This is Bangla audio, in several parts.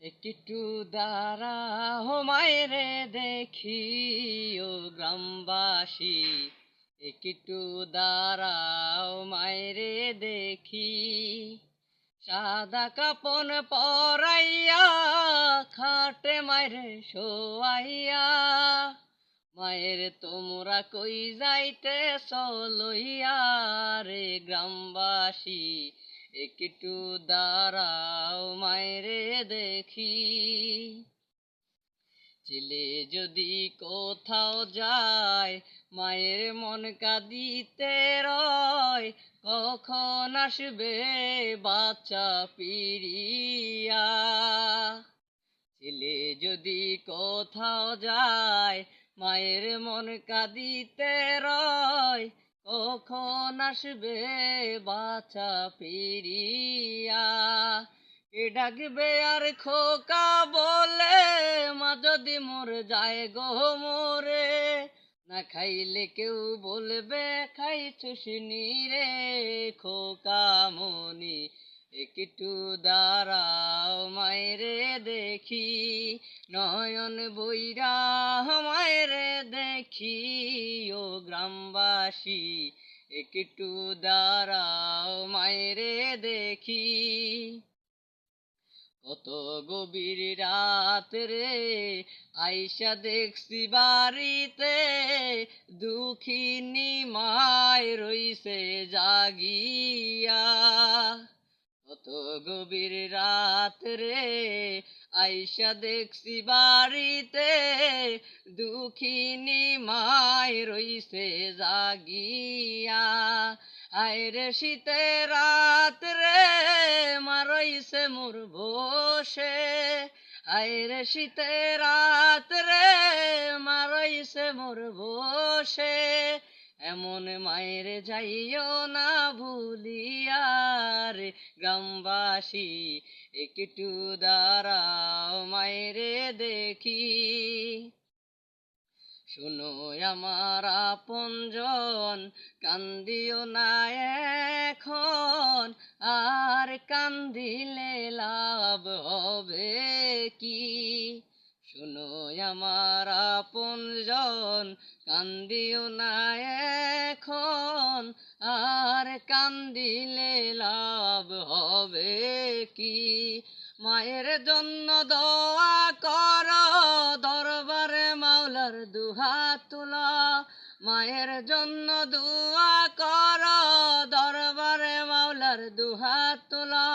একটু দাঁড়াও মায়েরে দেখি ও গ্রামবাসী। একটু দাঁড়াও মায়েরে দেখি। সাদা কাপন পরাইয়া, খাটে মায়েরে শোয়াইয়া, মায়ের তোমরা কই যাইতে চলইয়া রে গ্রামবাসী? একটু দাঁড়াও, মায়েরে দেখি। ছেলে যদি কোথাও যায়, মায়ের মন কাঁদিতে রয়, কখন আসবে বাচ্চা পিরিয়া? ছেলে যদি কোথাও যায়, মায়ের মন কাঁদিতে রয় কখন আসবে বাচ্চা পিরিয়া এ ডাকবে আর খোকা বলে, মা যদি মোর যায় গো মোরে। না খাইলে কেউ বলবে খাইছুস রে খোকা মনি। একটু দাঁড়াও মায়েরে দেখি, নয়ন বইরা মায়েরে দেখি ও গ্রামবাসী, একটু দাঁড়াও মায়েরে দেখি। কত গভীর রাত রে, আইসা দেখছি বাড়িতে, দুঃখিনী মায় রইছে জাগিয়া। গভীর রাত রে আইসা দেখছি বাড়িতে, দুঃখিনী মায় রইছে জাগিয়া। আয়রে শীতে রাত রে মারইছে মোর বসে। আয়রে শীতে রাত রে মারইছে মোর বসে। এমন মায়ের যাইও না ভুলিয়া রে গ্রামবাসী, একটু দাঁড়াও মায়েরে দেখি। শুনো আমার আপনজন কান্দিও না এখন, আর কান্দিলে লাভ হবে শুনো আমার আপনজন কান্দিও না এখন। আর কান্দিলে লাভ হবে কি? মায়ের জন্য দোয়া কর, দরবারে মাওলার দুহাত তোলা। মায়ের জন্য দোয়া কর, দরবারে মাওলার দুহাত তোলা।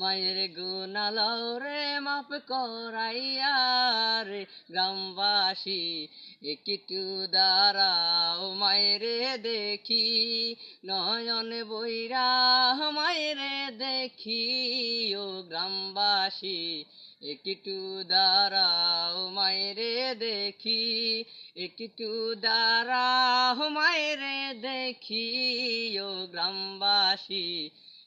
মায়ের গুণালাও রে মাপ করাইয়া রে। গ্রামবাসী, একটু দাঁড়াও, মায়েরে দেখি। নয়ন বৈরা, মায়েরে দেখি। ও গ্রামবাসী, একটু দাঁড়াও, মায়েরে দেখি। একটু দাঁড়াও, মায়েরে দেখি। ও গ্রামবাসী